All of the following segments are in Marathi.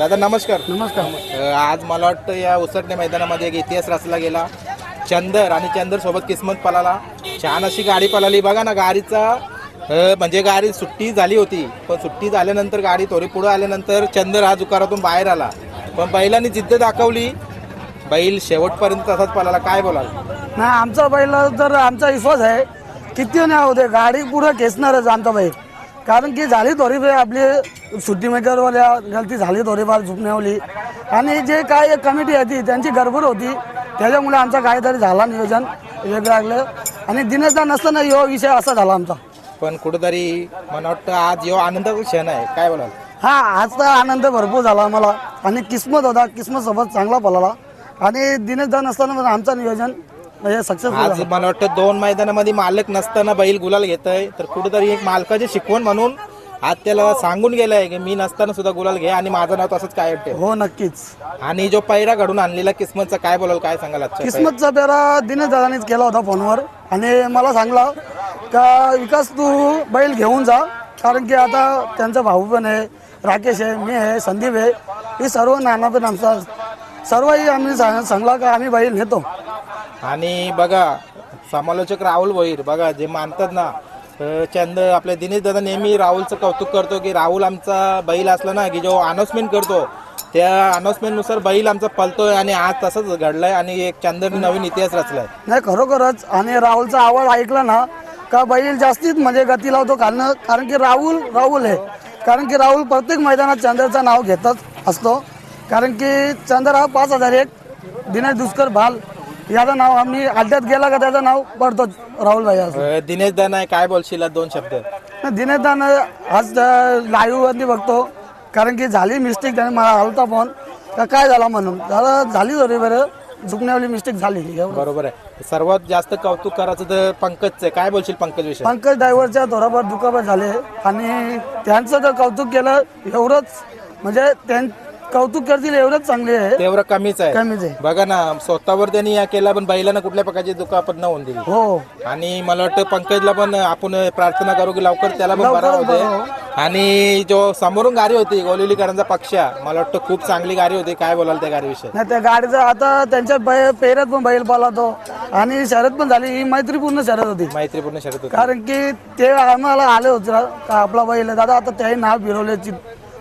दादा नमस्कार. नमस्कार. अ, आज मला वाटतं या उसटणे मैदानामध्ये एक इतिहास रचला गेला. चंदर आणि चंदर सोबत किस्मत पळाला. छान अशी गाडी पळाली. बघा ना गाडीचा अ, म्हणजे गाडी सुट्टी झाली होती. पण सुट्टी झाल्यानंतर गाडी थोडी पुढे आल्यानंतर चंदर हा जुकारातून बाहेर आला. पण बैलांनी जिद्द दाखवली. बैल शेवटपर्यंत तसाच पळाला. काय बोलाल? नाही आमचा बैल तर आमचा विश्वास आहे किती नाही होते गाडी पुढं खेचणारच आमचा बैल. कारण की झाली थोडी आपली सुट्टी मेकरवाल्या गलती झाली थोडीफार झुकण्यावली आणि जे काय कमिटी होती त्यांची गडबड होती. त्याच्यामुळे आमचा काहीतरी झाला नियोजन वेगळं लागलं. आणि दिनेशदा नसताना यो विषय असा झाला आमचा. पण कुठेतरी मला वाटतं आज यो आनंदाचा क्षण आहे. काय बोलाल? हा आजचा आनंद भरपूर झाला आम्हाला. आणि किस्मत होता किस्मत सोबत चांगला पळाला. आणि दिनेशदा नसताना आमचं नियोजन म्हणजे सक्सेसफुल आज मला वाटतं दोन मैदानामध्ये मालक नसताना बैल गुलाल घेत आहे तर कुठेतरी एक मालकाची शिकवण म्हणून आज त्याला सांगून गेलाय की मी नसताना सुद्धा गुलाल घे आणि माझं नाव तसंच काय ठेव. हो नक्कीच. आणि जो पैरा घडून आणलेला किस्मतचा काय बोलाल काय सांगाल आजच्या किस्मतचा पेरा दिनेश दादानीच केला होता फोनवर. आणि मला सांगला का विकास तू बैल घेऊन जा कारण की आता त्यांचा भाऊ पण आहे राकेश आहे मी आहे संदीप आहे. हे सर्व नाना पण आमचा सर्वही आम्ही सांग- सांगला का आम्ही बैल नेतो. आणि बघा समालोचक राहुल भोईर बघा जे मानतात ना चंद आपल्या दिनेश दादा नेहमी राहुलचं कौतुक करतो की राहुल आमचा बैल असला ना की जो अनाउन्समेंट करतो त्या अनाउन्समेंटनुसार बैल आमचा पलतोय आणि आज तसंच घडलाय आणि एक चंदर नवीन इतिहास रचलाय. नाही खरोखरच आणि राहुलचा आवाज ऐकला ना का बैल जास्तीत म्हणजे गती लावतो कारण कारण की राहुल राहुल आहे. कारण की राहुल प्रत्येक मैदानात चंद्रचं नाव घेतच असतो. कारण की चंद्र हा पाच हजार एक दिनेश दुष्कर भाल याचं नाव आम्ही अड्ड्यात गेला का त्याचं नाव पडतो राहुल भाई असं. अं, दिनेश काय बोलशील दोन शब्द? दिनेश दान आज लाईव्ह वरती बघतो. कारण की झाली मिस्टेक त्याने मला आलता फोन का काय झाला म्हणून? जरा झाली तरी बरं झुकण्यावाली मिस्टेक झाली. एवढं. बरोबर आहे. सर्वात जास्त कौतुक करायचं तर पंकजचं आहे. काय बोलशील पंकज विषय? पंकज ड्रायव्हरच्या थोडाफार दुखापत झाले. आणि त्यांचं जर कौतुक केलं एवढंच. म्हणजे त्यां कौतुक करतील एवढंच चांगले आहे. तेवढं कमीच आहे. कमीच आहे. बघा ना स्वतःवर त्यांनी या केला पण बैलांना कुठल्या प्रकारची दुखापत न होऊन दिली. हो. आणि मला वाटतं पंकजला पण आपण प्रार्थना करू की लवकर त्याला पण बरा लवकरच बरं होते आणि जो समोरून गाडी होती गोलिवलीकरांचा पक्ष मला वाटतं खूप चांगली गाडी होती. काय बोलाल त्या गाडीविषयी? नाही त्या गाडीचं आता त्यांच्या बै पेऱ्यात पण बैल पालातो आणि शर्यत पण झाली ही मैत्रीपूर्ण शर्यत होती. मैत्रीपूर्ण शर्यत होती. कारण की ते आम्हाला आले होते ना, का आपला बैल. आहे. दादा आता त्याही नाव फिरवल्याची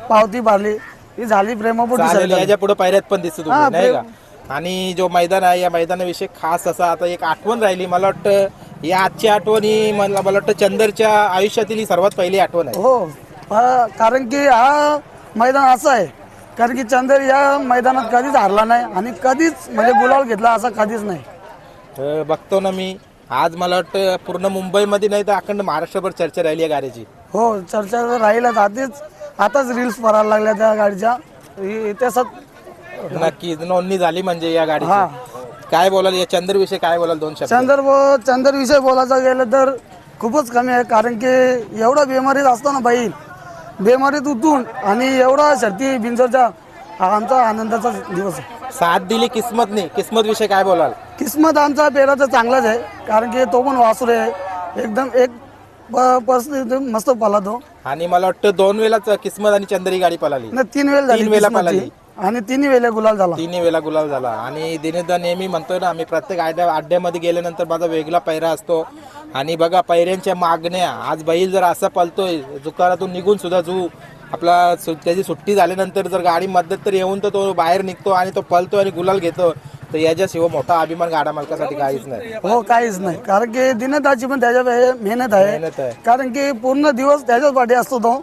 पावती भरली. ही झाली प्रेमापोटी चालेल याच्यापुढे पायऱ्यात पण दिसत नाही का? आणि जो मैदान आहे या मैदानाविषयी खास असा आता एक आठवण राहिली. मला वाटतं या आजची आठवण ही मला मला वाटतं चंदरच्या आयुष्यातील ही सर्वात पहिली आठवण आहे. हो हा, कारण की हा मैदान असं आहे. कारण की चंदेर या मैदानात कधीच हारला नाही आणि कधीच म्हणजे गुलाल घेतला असा कधीच नाही. बघतो ना मी. आज मला वाटतं पूर्ण मुंबईमध्ये नाही तर अखंड महाराष्ट्रभर चर्चा राहिली आहे गाडीची. हो चर्चा तर राहीलच आधीच. आताच रील्स पडायला लागल्या त्या गाडीच्या. इ- इतिहासात नक्कीच नोंदणी झाली म्हणजे या हा. गाडीची काय बोलाल या चंद्र विषयी काय बोलाल दोन शब्द? चंदर चंदर विषय बोलायचं गेलं तर खूपच कमी आहे कारण की एवढा बेमारीत असतो ना बैल. बेमारीत उठून आणि एवढा शर्ती बिंजरचा हा आमचा आनंदाचा दिवस आहे. साथ दिली किस्मतने. किस्मत विषय काय बोलाल? किस्मत आमचा पेरा तर चांगलाच आहे कारण की तो पण वासुर आहे. एकदम एक प- परिस्थिती मस्त पाला तो आणि मला वाटतं दोन वेळाच किस्मत आणि चंद्र गाडी पळाली. आणि तीन वेळ झाली तीन वेळा किस्मतची. पळाली. आणि तिन्ही वेळेला गुलाल झाला. तिन्ही वेळा गुलाल झाला. आणि दिनेशदा नेहमी म्हणतोय ना आम्ही प्रत्येक आड्या अड्ड्यामध्ये गेल्यानंतर माझा वेगळा पैरा असतो. आणि बघा पैऱ्यांच्या मागण्या. आज बैल जर असा पळतोय जुकारातून निघून सुद्धा जू आपला सु- त्याची सुट्टी झाल्यानंतर जर गाडी मदत तर येऊन तर तो बाहेर निघतो आणि तो पळतो आणि गुलाल घेतो. तर याच्याशिवाय मोठा अभिमान गाडा मालकासाठी काहीच नाही. हो काहीच नाही. कारण की दिनदाची पण त्याच्या मेहनत आहे. मेहनत आहे. कारण की पूर्ण दिवस त्याच्याच पाठी असतो तो.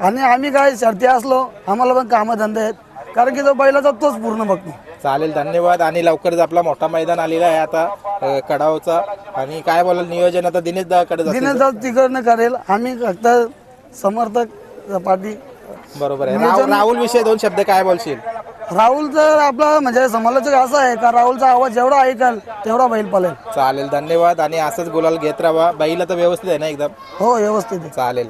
आणि आम्ही काय शर्ती असलो आम्हाला पण कामं धंदे आहेत. कारण की तो बैलाचा तोच पूर्ण बघतो. चालेल धन्यवाद. आणि लवकरच आपला मोठा मैदान आलेला आहे आता अ, कडावचा. आणि काय बोलाल नियोजन आता दिनेश दाकडे दिनदास तिकडनं करेल. आम्ही फक्त समर्थक पाठी बरोबर आहे. राहुल विषय दोन शब्द काय बोलशील? राहुल तर आपला म्हणजे समालोचक असा आहे का राहुलचा आवाज जेवढा ऐकाल तेवढा बैल पळेल. चालेल धन्यवाद. आणि असंच गुलाल घेत राहा. बैल तर व्यवस्थित आहे ना एकदम? हो व्यवस्थित आहे. चालेल.